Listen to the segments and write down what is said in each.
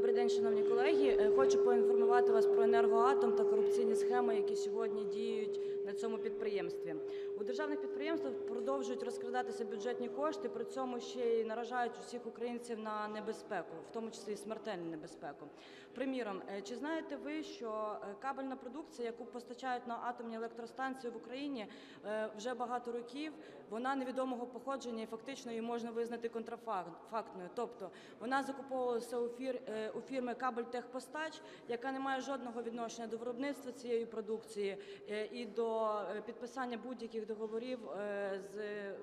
Добрий день, шановні колеги. Е, Хочу поінформувати вас про енергоатом та корупційні схеми, які сьогодні діють на цьому підприємстві. У державних підприємствах продовжують розкрадатися бюджетні кошти, при цьому ще й наражають усіх українців на небезпеку, в тому числі і смертельну небезпеку. Приміром, е, чи знаєте ви, що е, кабельна продукція, яку постачають на атомні електростанції в Україні е, вже багато років, вона невідомого походження і фактично її можна визнати контрафактною. Тобто вона закуповувалася у, фір, у фірми Кабельтехпостач, яка не має жодного відношення до виробництва цієї продукції і до е, підписання будь-яких договорів е, з е,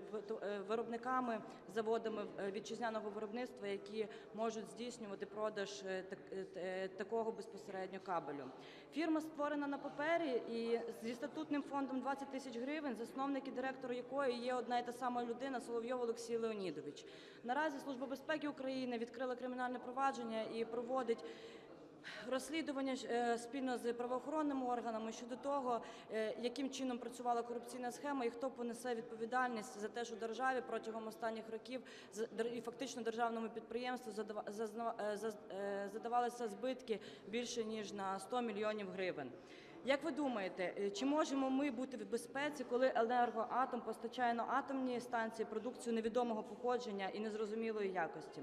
виробниками, заводами вітчизняного виробництва, які можуть здійснювати продаж так- такого безпосередньо кабелю. Фірма створена на папері і зі статутним фондом 20 тисяч гривень, засновник і директор якої є одна і та сама людина Соловйов Олексій Леонідович. Наразі Служба безпеки України відкрила кримінальне провадження і проводить розслідування е, спільно з правоохоронними органами щодо того, е, яким чином працювала корупційна схема і хто понесе відповідальність за те, що державі протягом останніх років і фактично державному підприємству е, задавалися збитки більше ніж на 100 мільйонів гривень. Як ви думаєте, чи можемо ми бути в безпеці, коли енергоатом постачає на атомні станції продукцію невідомого походження і незрозумілої якості?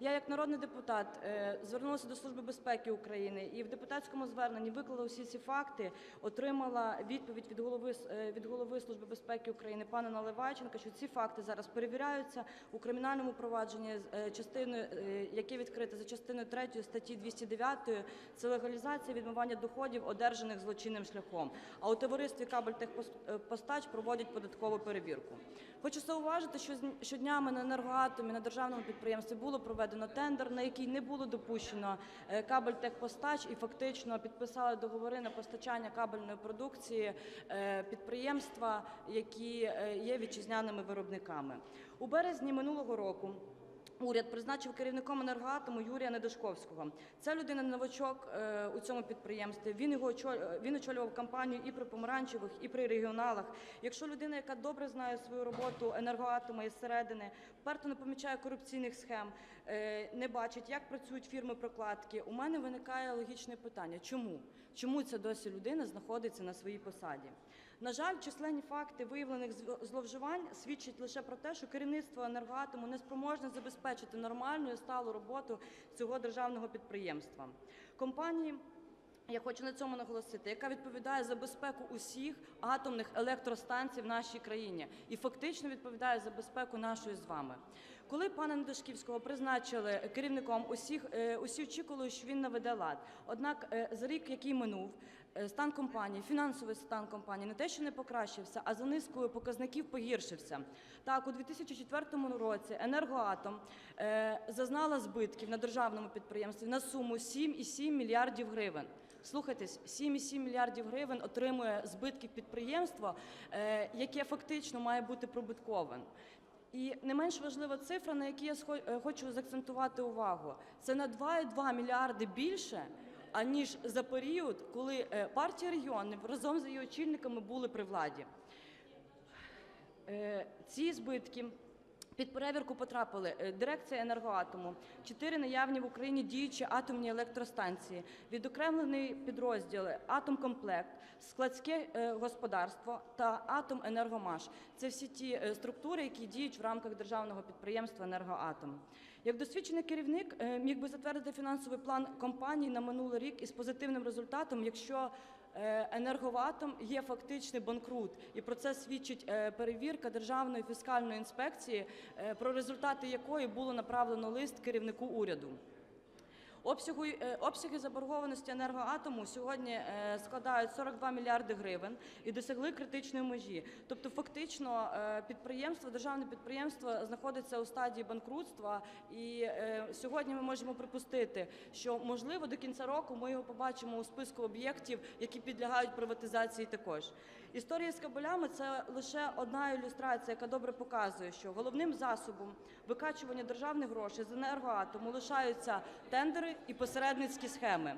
Я, як народний депутат, е, звернулася до Служби безпеки України і в депутатському зверненні виклала усі ці факти, отримала відповідь від голови е, від голови Служби безпеки України пана Наливайченка, що ці факти зараз перевіряються у кримінальному провадженні е, частиною, яке відкрите за частиною 3 статті 209, це легалізація відмивання доходів, одержаних злочинним шляхом. А у товаристві Кабельтехпостач проводять податкову перевірку. Хочу зауважити, що щоднями на енергоатомі на державному підприємстві було проведено тендер, на який не було допущено кабель Техпостач, і фактично підписали договори на постачання кабельної продукції е, підприємства, які е, є вітчизняними виробниками. У березні минулого року. Уряд призначив керівником енергоатому Юрія Недошковського. Ця людина новачок е, у цьому підприємстві. Він його очоль- е, він очолював кампанію і при помаранчевих, і при регіоналах. Якщо людина, яка добре знає свою роботу енергоатому із середини, вперто не помічає корупційних схем, е, не бачить, як працюють фірми прокладки. У мене виникає логічне питання: чому? Чому ця досі людина знаходиться на своїй посаді? На жаль, численні факти виявлених зло- зловживань свідчать лише про те, що керівництво енергоатому не спроможне забезпечити нормальну і сталу роботу цього державного підприємства. Компанії я хочу на цьому наголосити, яка відповідає за безпеку усіх атомних електростанцій в нашій країні і фактично відповідає за безпеку нашої з вами. Коли пана Недошківського призначили керівником, усіх е, усі очікували, що він наведе лад. Однак е, за рік, який минув, е, стан компанії, фінансовий стан компанії не те, що не покращився, а за низкою показників погіршився. Так, у 2004 році енергоатом зазнала збитків на державному підприємстві на суму 7,7 мільярдів гривень. Слухайтесь, 7,7 мільярдів гривень отримує збитків підприємство, е, яке фактично має бути прибутковим. І не менш важлива цифра, на якій я е, хочу заакцентувати увагу, це на 2,2 мільярди більше, аніж за період, коли е, партія регіонів разом з її очільниками були при владі. Е, Ці збитки під перевірку потрапили е, дирекція енергоатому, чотири наявні в Україні діючі атомні електростанції, відокремлений підрозділ Атомкомплект, складське е, господарство та Атоменергомаш. Це всі ті е, структури, які діють в рамках державного підприємства Енергоатом. Як досвідчений керівник міг би затвердити фінансовий план компанії на минулий рік із позитивним результатом, якщо е, енергоатом є фактичний банкрут, і про це свідчить е, перевірка Державної фіскальної інспекції, е, про результати якої було направлено лист керівнику уряду. Обсягу, е, обсяги заборгованості енергоатому сьогодні е, складають 42 мільярди гривень і досягли критичної межі. Тобто, фактично, е, підприємство, державне підприємство знаходиться у стадії банкрутства, і сьогодні ми можемо припустити, що можливо до кінця року ми його побачимо у списку об'єктів, які підлягають приватизації також. Історія з кабелями це лише одна ілюстрація, яка добре показує, що головним засобом викачування державних грошей з енергоатому лишаються тендери і посередницькі схеми.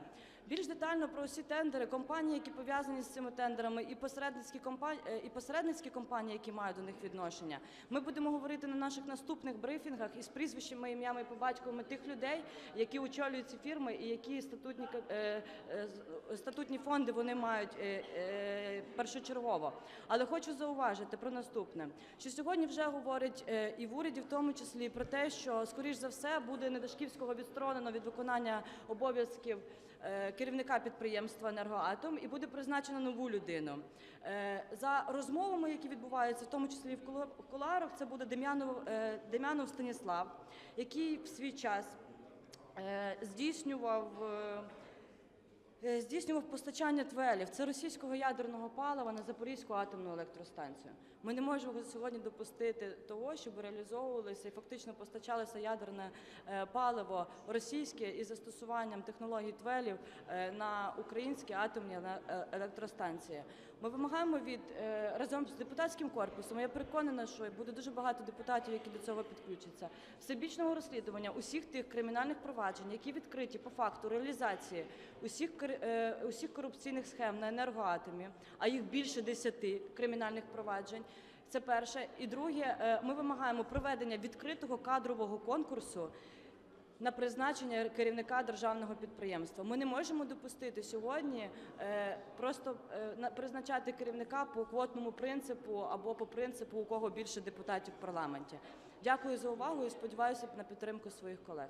Більш детально про усі тендери, компанії, які пов'язані з цими тендерами, і посередницькі компанії, і посередницькі компанії, які мають до них відношення. Ми будемо говорити на наших наступних брифінгах із прізвищами, ім'ями і по батьковими тих людей, які очолюють ці фірми і які статутні е, е, статутні фонди вони мають е, е, першочергово. Але хочу зауважити про наступне: що сьогодні вже говорить е, і в уряді, в тому числі про те, що скоріш за все буде Недашківського відсторонено від виконання обов'язків е, керівника підприємства «Енергоатом» і буде призначено нову людину. Е, За розмовами, які відбуваються, в тому числі в кулу- кулуарах, це буде Дем'янов, е, Дем'янов Станіслав, який в свій час е, здійснював. Е, Здійснював постачання твелів. Це російського ядерного палива на Запорізьку атомну електростанцію. Ми не можемо сьогодні допустити того, щоб реалізовувалося і фактично постачалося ядерне е, паливо російське із застосуванням технологій твелів е, на українські атомні електростанції. Ми вимагаємо від разом з депутатським корпусом. Я переконана, що буде дуже багато депутатів, які до цього підключаться. Всебічного розслідування усіх тих кримінальних проваджень, які відкриті по факту реалізації усіх усіх корупційних схем на енергоатомі, а їх більше десяти кримінальних проваджень. Це перше. І друге, е, ми вимагаємо проведення відкритого кадрового конкурсу на призначення керівника державного підприємства. Ми не можемо допустити сьогодні е, просто е, призначати керівника по квотному принципу або по принципу, у кого більше депутатів в парламенті. Дякую за увагу і сподіваюся на підтримку своїх колег.